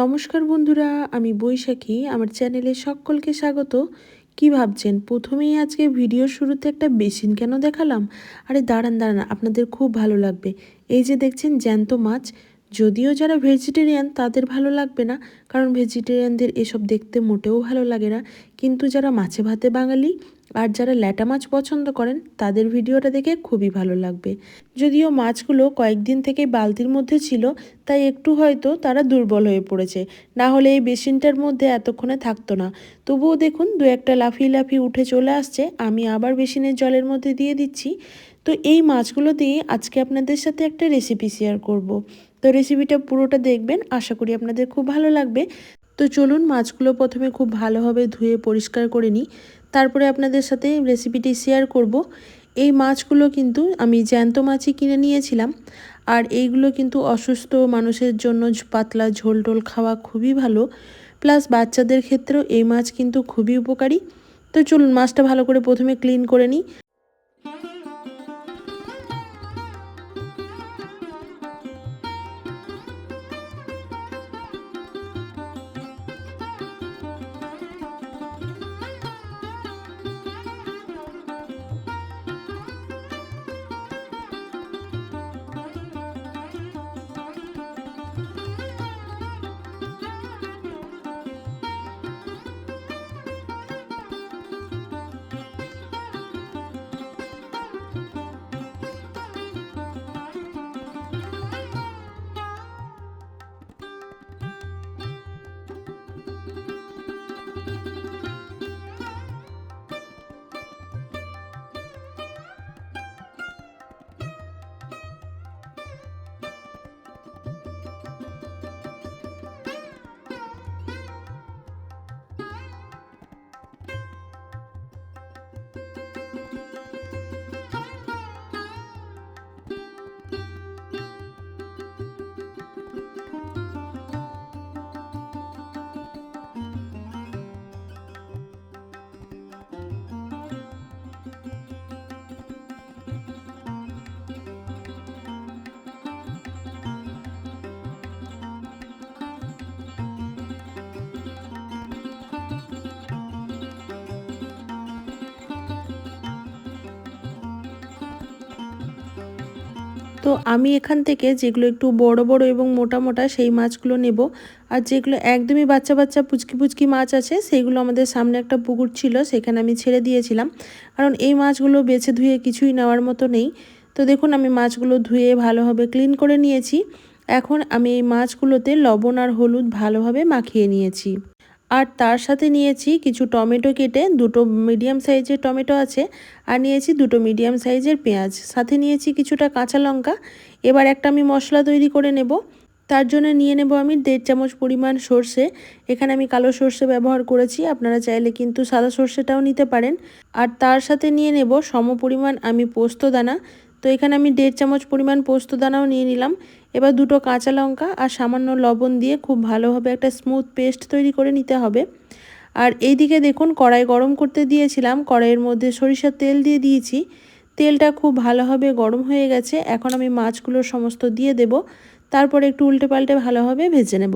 নমস্কার বন্ধুরা, আমি বৈশাখী। আমার চ্যানেলে সকলকে স্বাগত। কি ভাবছেন? প্রথমেই আজকে ভিডিও শুরুতে একটা বেসিন কেন দেখালাম? আরে দাঁড়ান দাঁড়ান, আপনাদের খুব ভালো লাগবে। এই যে দেখছেন জ্যান্ত মাছ, যদিও যারা ভেজিটেরিয়ান তাদের ভালো লাগবে না, কারণ ভেজিটেরিয়ানদের এসব দেখতে মোটেও ভালো লাগে না। কিন্তু যারা মাছে ভাতে বাঙালি আর যারা ল্যাটা মাছ পছন্দ করেন, তাদের ভিডিওটা দেখে খুবই ভালো লাগবে। যদিও মাছগুলো কয়েকদিন থেকে বালতির মধ্যে ছিল, তাই একটু হয়তো তারা দুর্বল হয়ে পড়েছে। না হলে এই বেসিনটার মধ্যে এতক্ষণে থাকতো না। তবুও দেখুন, দু একটা লাফিয়ে লাফিয়ে উঠে চলে আসছে। আমি আবার বেসিনের জলের মধ্যে দিয়ে দিচ্ছি। তো এই মাছগুলো দিয়ে আজকে আপনাদের সাথে একটা রেসিপি শেয়ার করব। তো রেসিপিটা পুরোটা দেখবেন, আশা করি আপনাদের খুব ভালো লাগবে। তো চলুন, মাছগুলো প্রথমে খুব ভালোভাবে ধুয়ে পরিষ্কার করে নিই। তারপরে আপনাদের সাথে রেসিপিটি শেয়ার করব। এই মাছগুলো কিন্তু আমি জ্যান্ত মাছই কিনে নিয়েছিলাম। আর এইগুলো কিন্তু অসুস্থ মানুষের জন্য পাতলা ঝোল টোল খাওয়া খুবই ভালো। প্লাস বাচ্চাদের ক্ষেত্রেও এই মাছ কিন্তু খুবই উপকারী। তো চলুন মাছটা ভালো করে প্রথমে ক্লিন করে নিই। তো আমি এখান থেকে যেগুলো একটু বড় বড় এবং মোটা মোটা সেই মাছগুলো নেব। আর যেগুলো একদমই বাচ্চা বাচ্চা পুচকি পুচকি মাছ আছে সেইগুলো আমাদের সামনে একটা পুকুর ছিল, সেখানে আমি ছেড়ে দিয়েছিলাম। কারণ এই মাছগুলো বেছে ধুয়ে কিছুই নেওয়ার মতো নেই। তো দেখুন, আমি মাছগুলো ধুয়ে ভালোভাবে ক্লিন করে নিয়েছি। এখন আমি এই মাছগুলোতে লবণ আর হলুদ ভালোভাবে মাখিয়ে নিয়েছি। আর তার সাথে নিয়েছি কিছু টমেটো কেটে দুটো মিডিয়াম সাইজের টমেটো আছে, আর নিয়েছি দুটো মিডিয়াম সাইজের পেঁয়াজ। সাথে নিয়েছি কিছুটা কাঁচা লঙ্কা। এবার একটা আমি মশলা তৈরি করে নেব। তার জন্য নিয়ে নেব আমি দেড় চামচ পরিমাণ সর্ষে। এখানে আমি কালো সর্ষে ব্যবহার করেছি, আপনারা চাইলে কিন্তু সাদা সর্ষেটাও নিতে পারেন। আর তার সাথে নিয়ে নেব সম পরিমাণ আমি পোস্ত দানা। তো এখানে আমি দেড় চামচ পরিমাণ পোস্ত দানাও নিয়ে নিলাম। এবার দুটো কাঁচা লঙ্কা আর সামান্য লবণ দিয়ে খুব ভালোভাবে একটা স্মুথ পেস্ট তৈরি করে নিতে হবে। আর এইদিকে দেখুন কড়াই গরম করতে দিয়েছিলাম, কড়াইয়ের মধ্যে সরিষার তেল দিয়ে দিয়েছি। তেলটা খুব ভালোভাবে গরম হয়ে গেছে, এখন আমি মাছগুলো সমস্ত দিয়ে দেব। তারপর একটু উল্টে পাল্টে ভালোভাবে ভেজে নেব।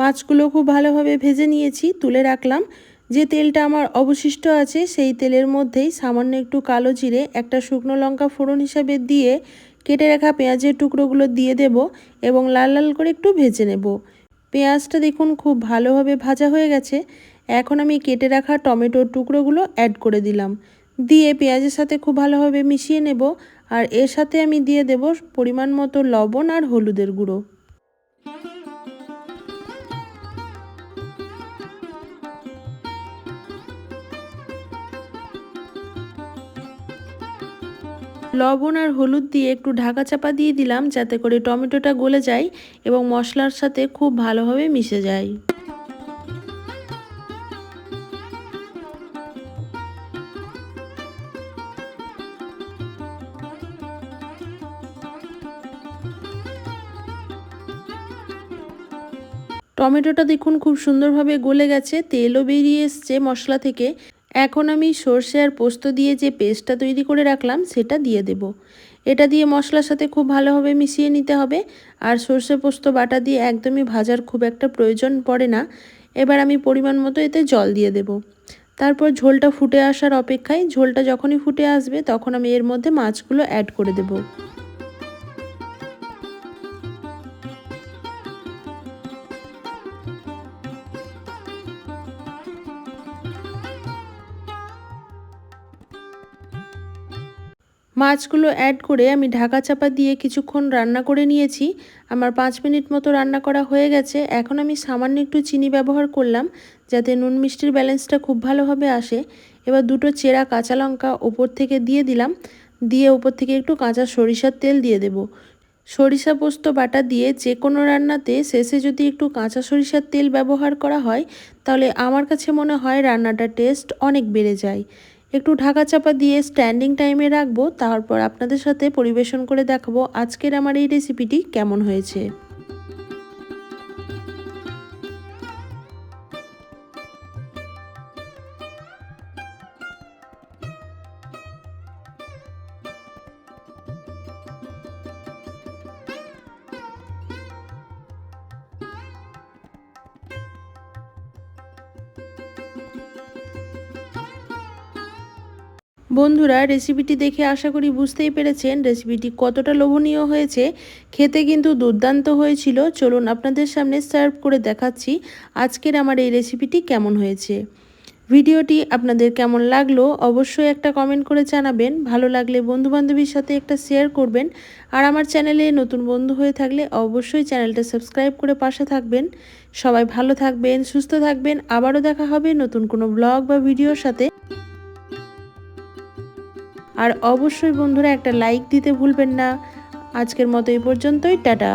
মাছগুলো খুব ভালোভাবে ভেজে নিয়েছি, তুলে রাখলাম। যে তেলটা আমার অবশিষ্ট আছে, সেই তেলের মধ্যেই সামান্য একটু কালো জিরে, একটা শুকনো লঙ্কা ফোড়ন হিসাবে দিয়ে কেটে রাখা পেঁয়াজের টুকরোগুলো দিয়ে দেব এবং লাল লাল করে একটু ভেজে নেব। পেঁয়াজটা দেখুন খুব ভালোভাবে ভাজা হয়ে গেছে। এখন আমি কেটে রাখা টমেটোর টুকরোগুলো অ্যাড করে দিলাম। দিয়ে পেঁয়াজের সাথে খুব ভালোভাবে মিশিয়ে নেব আর এর সাথে আমি দিয়ে দেব পরিমাণ মতো লবণ আর হলুদের গুঁড়ো। লবণ আর হলুদ দিয়ে একটু ঢাকা চাপা দিয়ে দিলাম যাতে করে টমেটোটা গলে যায় এবং মশলার সাথে খুব ভালোভাবে মিশে যায়। টমেটোটা দেখুন খুব সুন্দরভাবে গলে গেছে, তেলও বেরিয়ে এসছে মশলা থেকে। এখন আমি সর্ষে আর পোস্ত দিয়ে যে পেস্টটা তৈরি করে রাখলাম, সেটা দিয়ে দেব। এটা দিয়ে মশলার সাথে খুব ভালোভাবে মিশিয়ে নিতে হবে। আর সর্ষে পোস্ত বাটা দিয়ে একদমই ভাজার খুব একটা প্রয়োজন পড়ে না। এবার আমি পরিমাণ মতো এতে জল দিয়ে দেব। তারপর ঝোলটা ফুটে আসার অপেক্ষায়, ঝোলটা যখনই ফুটে আসবে, তখন আমি এর মধ্যে মাছগুলো অ্যাড করে দেবো। মাছগুলো অ্যাড করে আমি ঢাকা চাপা দিয়ে কিছুক্ষণ রান্না করে নিয়েছি। আমার পাঁচ মিনিট মতো রান্না করা হয়ে গেছে। এখন আমি সামান্য একটু চিনি ব্যবহার করলাম যাতে নুন মিষ্টির ব্যালেন্সটা খুব ভালোভাবে আসে। এবার দুটো চেরা কাঁচা লঙ্কা ওপর থেকে দিয়ে দিলাম। দিয়ে ওপর থেকে একটু কাঁচা সরিষার তেল দিয়ে দেব। সরিষা পোস্ত বাটা দিয়ে যে কোনো রান্নাতে শেষে যদি একটু কাঁচা সরিষার তেল ব্যবহার করা হয়, তাহলে আমার কাছে মনে হয় রান্নাটার টেস্ট অনেক বেড়ে যায়। একটু ঢাকা চাপা দিয়ে স্ট্যান্ডিং টাইমে রাখব, তারপর আপনাদের সাথে পরিবেশন করে দেখাবো আজকের আমার এই রেসিপিটি কেমন হয়েছে। বন্ধুরা রেসিপিটি দেখে আশা করি বুঝতেই পেরেছেন। রেসিপিটি কতটা লোভনীয় হয়েছে, খেতে কিন্তু দুর্দান্ত হয়েছিল। চলুন আপনাদের সামনে সার্ভ করে দেখাচ্ছি আজকের আমার এই রেসিপিটি কেমন হয়েছে। ভিডিওটি আপনাদের কেমন লাগল অবশ্যই একটা কমেন্ট করে জানাবেন। ভালো লাগলে বন্ধুবান্ধবীর সাথে একটা শেয়ার করবেন। আর আমার চ্যানেলে নতুন বন্ধু হয়ে থাকলে অবশ্যই চ্যানেলটা সাবস্ক্রাইব করে পাশে থাকবেন। সবাই ভালো থাকবেন, সুস্থ থাকবেন। আবারও দেখা হবে নতুন কোনো ব্লগ বা ভিডিওর সাথে। আর অবশ্যই বন্ধুরা একটা লাইক দিতে ভুলবেন না। আজকের মতো এই পর্যন্তই টাটা।